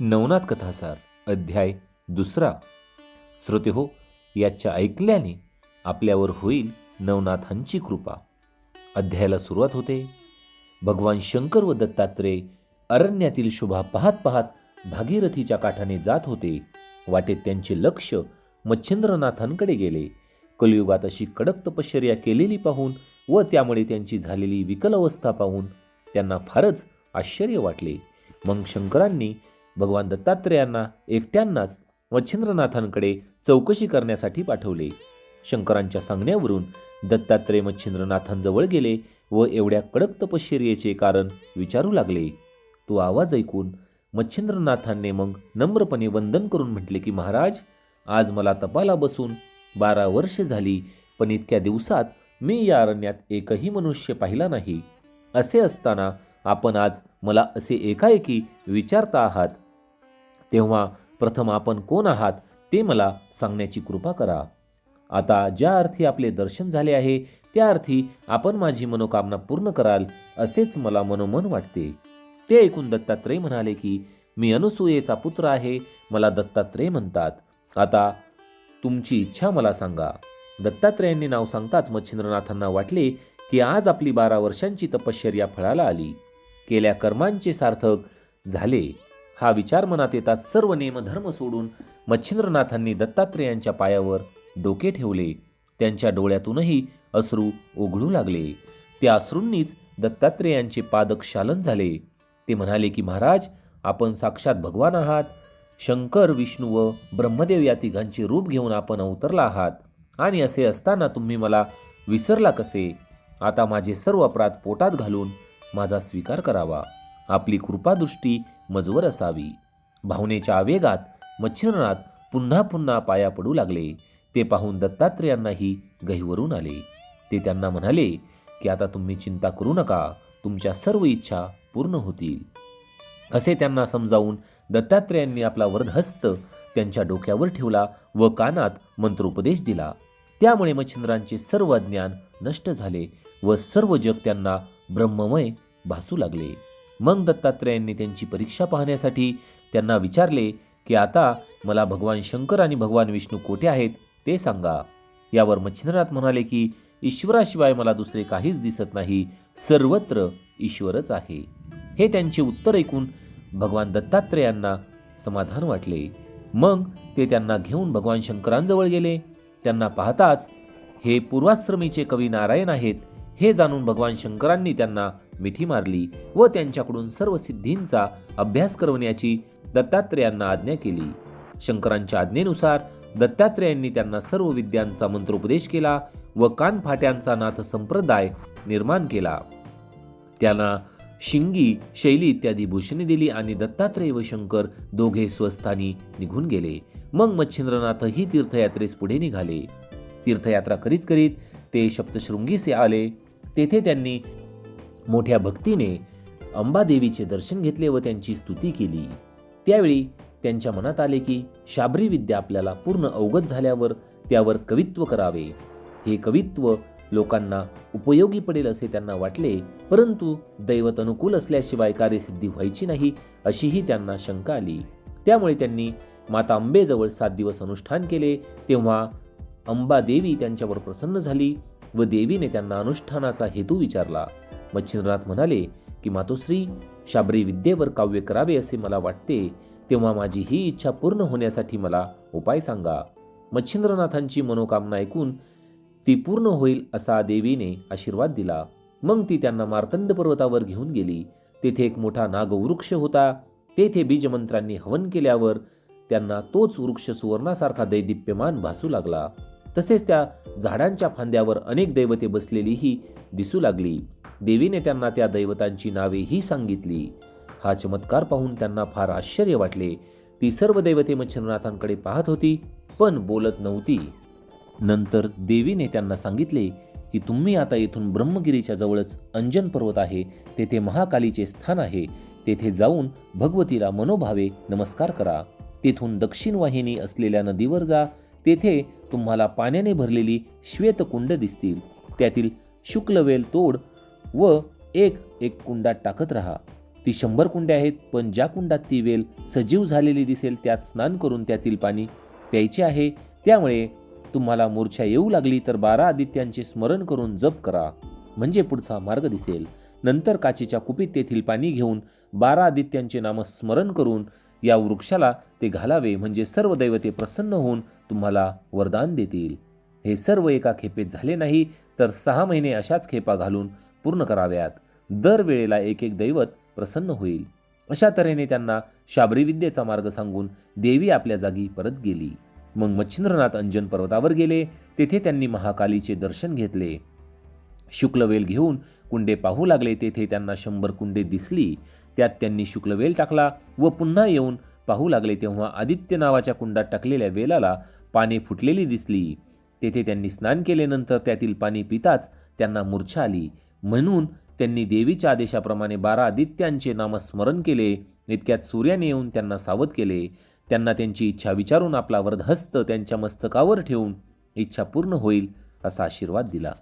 नवनाथ कथासार अध्याय दुसरा. श्रोते हो याच्या ऐकल्याने आपल्यावर होईल नवनाथांची कृपा. अध्यायाला सुरुवात होते. भगवान शंकर व दत्तात्रेय अरण्यातील शोभा पाहत पाहत भागीरथीच्या काठाने जात होते. वाटेत त्यांचे लक्ष मच्छिंद्रनाथांकडे गेले. कलियुगात अशी कडक तपश्चर्या केलेली पाहून व त्यामुळे त्यांची झालेली विकल अवस्था पाहून त्यांना फारच आश्चर्य वाटले. मग शंकरांनी भगवान दत्तात्रेयांना एकट्यांनाच मच्छिंद्रनाथांकडे चौकशी करण्यासाठी पाठवले. शंकरांच्या सांगण्यावरून दत्तात्रेय मच्छिंद्रनाथांजवळ गेले व एवढ्या कडक तपश्चर्याचे कारण विचारू लागले. तो आवाज ऐकून मच्छिंद्रनाथांनी मग नम्रपणे वंदन करून म्हटले की महाराज आज मला तपाला बसून बारा वर्ष झाली पण इतक्या दिवसात मी या अरण्यात एकही मनुष्य पाहिला नाही. असे असताना आपण आज मला असे एकाएकी विचारता आहात. तेव्हा प्रथम आपण कोण आहात ते मला सांगण्याची कृपा करा. आता ज्या अर्थी आपले दर्शन झाले आहे त्या अर्थी आपण माझी मनोकामना पूर्ण कराल असेच मला मनोमन वाटते. ते ऐकून दत्तात्रेय म्हणाले की मी अनुसूयेचा पुत्र आहे मला दत्तात्रेय म्हणतात. आता तुमची इच्छा मला सांगा. दत्तात्रेयांनी नाव सांगताच मच्छिंद्रनाथांना वाटले की आज आपली बारा वर्षांची तपश्चर्या फळाला आली. केल्या कर्मांचे सार्थक झाले. हा विचार मनात येताच सर्व नेमधर्म सोडून मच्छिंद्रनाथांनी दत्तात्रेयांच्या पायावर डोके ठेवले. त्यांच्या डोळ्यातूनही अश्रू ओघळू लागले. त्या अश्रूंनीच दत्तात्रेयांचे पादक शालन झाले. ते म्हणाले की महाराज आपण साक्षात भगवान आहात. शंकर विष्णू व ब्रह्मदेव या तिघांचे रूप घेऊन आपण अवतरला आहात. आणि असे असताना तुम्ही मला विसरला कसे? आता माझे सर्व अपराध पोटात घालून माझा स्वीकार करावा. आपली कृपादृष्टी मजवर असावी. भावनेच्या आवेगात मच्छिंद्रनाथ पुन्हा पुन्हा पाया पडू लागले. ते पाहून दत्तात्रेयांनाही गहिवरून आले. ते त्यांना म्हणाले की आता तुम्ही चिंता करू नका. तुमच्या सर्व इच्छा पूर्ण होतील. असे त्यांना समजावून दत्तात्रेयांनी आपला वरदहस्त त्यांच्या डोक्यावर ठेवला व कानात मंत्रोपदेश दिला. त्यामुळे मच्छिंद्रांचे सर्व ज्ञान नष्ट झाले व सर्व जग त्यांना ब्रह्ममय भासू लागले. मग दत्तात्रेयांनी त्यांची परीक्षा पाहण्यासाठी त्यांना विचारले की आता मला भगवान शंकर आणि भगवान विष्णू कोठे आहेत ते सांगा. यावर मच्छिंद्रनाथ म्हणाले की ईश्वराशिवाय मला दुसरे काहीच दिसत नाही सर्वत्र ईश्वरच आहे. हे त्यांचे उत्तर ऐकून भगवान दत्तात्रेयांना समाधान वाटले. मग ते त्यांना घेऊन भगवान शंकरांजवळ गेले. त्यांना पाहताच हे पूर्वाश्रमीचे कवी नारायण आहेत हे जाणून भगवान शंकरांनी त्यांना मिठी मारली व त्यांच्याकडून सर्व सिद्धींचा अभ्यास करवण्याची दत्तात्रेयांना आज्ञा केली. शंकरांच्या आज्ञेनुसार दत्तात्रेयांनी त्यांना सर्व विद्यांचा मंत्रोपदेश केला व कानफाट्यांचा नाथ संप्रदाय निर्माण केला. त्यांना शिंगी शैली इत्यादी भूषणे दिली आणि दत्तात्रेय व शंकर दोघे स्वस्थानी निघून गेले. मग मच्छिंद्रनाथही तीर्थयात्रेस पुढे निघाले. तीर्थयात्रा करीत करीत ते सप्तशृंगीसे आले. तेथे त्यांनी मोठ्या भक्तीने अंबादेवीचे दर्शन घेतले व त्यांची स्तुती केली. त्यावेळी त्यांच्या मनात आले की शाबरी विद्या आपल्याला पूर्ण अवगत झाल्यावर त्यावर कवित्व करावे. हे कवित्व लोकांना उपयोगी पडेल असे त्यांना वाटले परंतु दैवत अनुकूल असल्याशिवाय कार्यसिद्धी व्हायची नाही अशीही त्यांना शंका आली. त्यामुळे त्यांनी माता अंबेजवळ सात दिवस अनुष्ठान केले. तेव्हा अंबा देवी त्यांच्यावर प्रसन्न झाली व देवीने त्यांना अनुष्ठानाचा हेतू विचारला. मच्छिंद्रनाथ म्हणाले की मातोश्री शाबरी विद्येवर काव्य करावे असे मला वाटते तेव्हा माझी ही इच्छा पूर्ण होण्यासाठी मला उपाय सांगा. मच्छिंद्रनाथांची मनोकामना ऐकून ती पूर्ण होईल असा देवीने आशीर्वाद दिला. मग ती त्यांना मार्तंड पर्वतावर घेऊन गेली. तेथे एक मोठा नागवृक्ष होता. तेथे बीजमंत्रांनी हवन केल्यावर त्यांना तोच वृक्ष सुवर्णासारखा दैदिप्यमान भासू लागला. तसेच त्या झाडांच्या फांद्यावर अनेक दैवते बसलेलीही दिसू लागली. देवीने त्यांना त्या दैवतांची नावेही सांगितली. हा चमत्कार पाहून त्यांना फार आश्चर्य वाटले. ती सर्व दैवते मच्छिंद्रनाथांकडे पाहत होती पण बोलत नव्हती. नंतर देवीने त्यांना सांगितले की तुम्ही आता येथून ब्रह्मगिरीच्या जवळच अंजन पर्वत आहे तेथे महाकालीचे स्थान आहे. तेथे जाऊन भगवतीला मनोभावे नमस्कार करा. तेथून दक्षिण वाहिनी असलेल्या नदीवर जा. तेथे तुम्हाला पाण्याने भरलेली श्वेतकुंड दिसतील. त्यातील शुक्लवेल तोड व एक एक कुंडात टाकत राहा. ती शंभर कुंडे आहेत पण ज्या कुंडात ती वेल सजीव झालेली दिसेल त्यात स्नान करून त्यातील पाणी प्यायचे आहे. त्यामुळे तुम्हाला मूर्छा येऊ लागली तर बारा आदित्यांचे स्मरण करून जप करा. म्हणजे पुढचा मार्ग दिसेल. नंतर काचेच्या कुपीत तेथील पाणी घेऊन बारा आदित्यांचे नामस्मरण करून या वृक्षाला ते घालावे. म्हणजे सर्व दैवते प्रसन्न होऊन तुम्हाला वरदान देतील. हे सर्व एका खेपेत झाले नाही तर सहा महिने अशाच खेपा घालून पूर्ण कराव्यात. दर वेळेला एक एक दैवत प्रसन्न होईल. अशा तऱ्हेने त्यांना शाबरीविद्येचा मार्ग सांगून देवी आपल्या जागी परत गेली. मग मच्छिंद्रनाथ अंजन पर्वतावर गेले. तेथे त्यांनी महाकालीचे दर्शन घेतले. शुक्लवेल घेऊन कुंडे पाहू लागले. तेथे त्यांना शंभर कुंडे दिसली. त्यात त्यांनी शुक्लवेल टाकला व पुन्हा येऊन पाहू लागले. तेव्हा आदित्य नावाच्या कुंडात टाकलेल्या वेलाला पाने फुटलेली दिसली. तेथे त्यांनी स्नान केल्यानंतर त्यातील पाणी पिताच त्यांना मूर्छा आली. म्हणून त्यांनी देवीच्या आदेशाप्रमाणे बारा आदित्यांचे नामस्मरण केले. इतक्यात सूर्याने येऊन त्यांना सावध केले. त्यांना त्यांची इच्छा विचारून आपला वरदहस्त त्यांच्या मस्तकावर ठेवून इच्छा पूर्ण होईल असा आशीर्वाद दिला.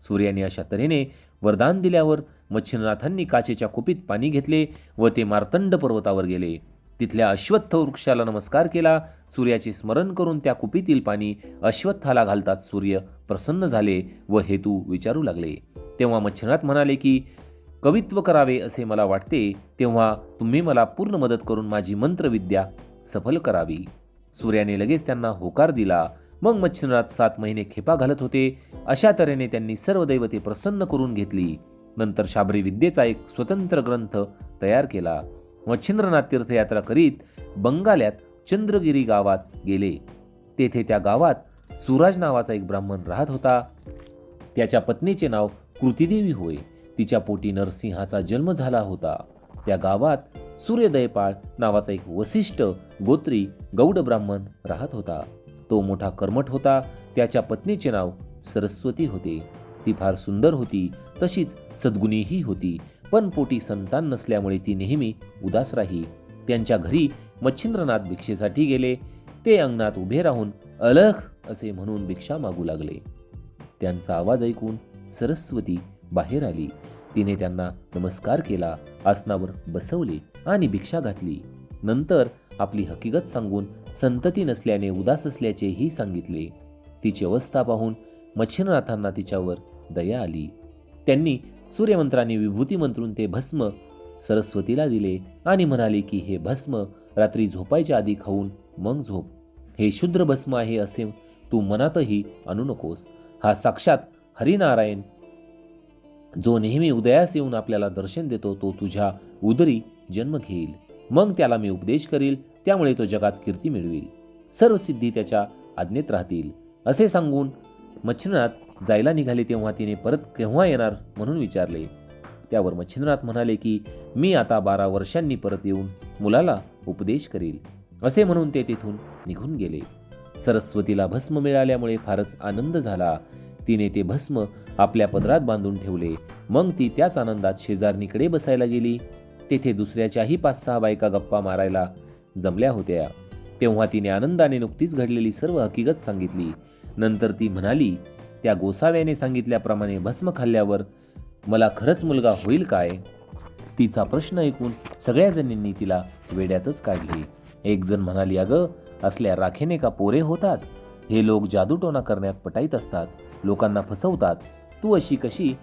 सूर्याने अशा तऱ्हेने वरदान दिल्यावर मच्छिंद्रनाथांनी काचेच्या कुपीत पाणी घेतले व ते मार्तंड पर्वतावर गेले. तिथल्या अश्वत्थ वृक्षाला नमस्कार केला. सूर्याचे स्मरण करून त्या कुपीतील पाणी अश्वत्थाला घालतात सूर्य प्रसन्न झाले व हेतू विचारू लागले. तेव्हा मच्छिनाथ म्हणाले की कवित्व करावे असे मला वाटते तेव्हा तुम्ही मला पूर्ण मदत करून माझी मंत्रविद्या सफल करावी. सूर्याने लगेच त्यांना होकार दिला. मग मच्छिनाथ सात महिने खेपा घालत होते. अशा तऱ्हेने त्यांनी सर्व दैवते प्रसन्न करून घेतली. नंतर शाबरी विद्येचा एक स्वतंत्र ग्रंथ तयार केला. मच्छिंद्रनाथ तीर्थयात्रा करीत बंगाल्यात चंद्रगिरी गावात गेले. तेथे त्या गावात सुराज नावाचा एक ब्राह्मण राहत होता. त्याच्या पत्नीचे नाव कृतीदेवी होय. तिच्या पोटी नरसिंहाचा जन्म झाला होता. त्या गावात सूर्यदयपाळ नावाचा एक वसिष्ठ गोत्री गौड ब्राह्मण राहत होता. तो मोठा कर्मठ होता. त्याच्या पत्नीचे नाव सरस्वती होते. ती फार सुंदर होती. तशीच सद्गुणीही होती. पण पोटी संतान नसल्यामुळे ती नेहमी उदास राही. त्यांच्या घरी मच्छिंद्रनाथ भिक्षेसाठी गेले. ते अंगणात उभे राहून अलख असे म्हणून भिक्षा मागू लागले. त्यांचा आवाज ऐकून सरस्वती बाहेर आली. तिने त्यांना नमस्कार केला आसनावर बसवले आणि भिक्षा घातली. नंतर आपली हकीकत सांगून संतती नसल्याने उदास असल्याचेही सांगितले. तिची अवस्था पाहून मच्छिंद्रनाथांना तिच्यावर दया आली. त्यांनी सूर्यमंत्राने विभूती मंत्रून ते भस्म सरस्वतीला दिले आणि म्हणाले की हे भस्म रात्री झोपायच्या आधी खाऊन मग झोप. हे शुद्र भस्म आहे असे तू मनातही आणू नकोस. हा साक्षात हरिनारायण जो नेहमी उदयास येऊन आपल्याला दर्शन देतो तो तुझ्या उदरी जन्म घेईल. मग त्याला मी उपदेश करील त्यामुळे तो जगात कीर्ती मिळवेल. सर्व सिद्धी त्याच्या आज्ञेत राहतील. असे सांगून मच्छिंद्रनाथ जायला निघाले तेव्हा तिने परत केव्हा येणार म्हणून विचारले. त्यावर मच्छिंद्रनाथ म्हणाले की मी आता बारा वर्षांनी परत येऊन मुलाला उपदेश करील. असे म्हणून ते तेथून निघून गेले. सरस्वतीला भस्म मिळाल्यामुळे फारच आनंद झाला. तिने ते भस्म आपल्या पदरात बांधून ठेवले. मग ती त्याच आनंदात शेजारणीकडे बसायला गेली. तेथे दुसऱ्याच्याही पाच सहा बायका गप्पा मारायला जमल्या होत्या. तेव्हा तिने आनंदाने नुकतीच घडलेली सर्व हकीकत सांगितली. नंतर ती म्हणाली त्या गोसाव्याने सांगितल्याप्रमाणे भस्म खाल्ल्यावर मला खरंच मुलगा होईल काय? तिचा प्रश्न ऐकून सगळ्या जणींनी तिला वेड्यातच काढली. एक जण म्हणाली अगं असल्या राखेने का पोरे होतात? हे लोक जादूटोना करण्यात पटाईत असतात. लोकांना फसवतात तू अशी कशी?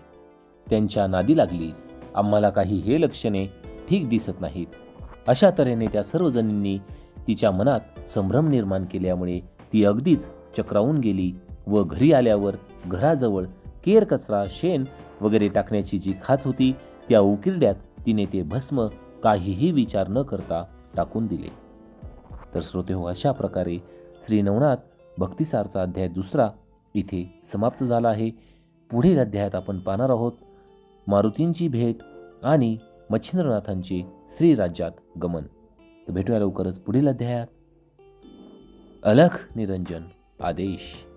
त्यांच्या नादी लागलीस. आम्हाला काही हे लक्षणे ठीक दिसत नाहीत. अशा तऱ्हेने त्या सर्वजणींनी तिच्या मनात संभ्रम निर्माण केल्यामुळे ती अगदीच चक्रावून गेली व घरी आल्यावर घराजवळ केर कचरा शेण वगैरे टाकण्याची जी खाच होती त्या उकिरड्यात तिने ते भस्म काहीही विचार न करता टाकून दिले. तर श्रोते हो अशा प्रकारे श्री नवनाथ भक्तिसारचा अध्याय दुसरा इथे समाप्त झाला आहे. पुढील अध्यायात आपण पाहणार आहोत मारुतींची भेट आणि मच्छिंद्रनाथांचे श्रीराज्यात गमन. तर भेटूया लवकरच पुढील अध्यायात. अलख निरंजन आदेश.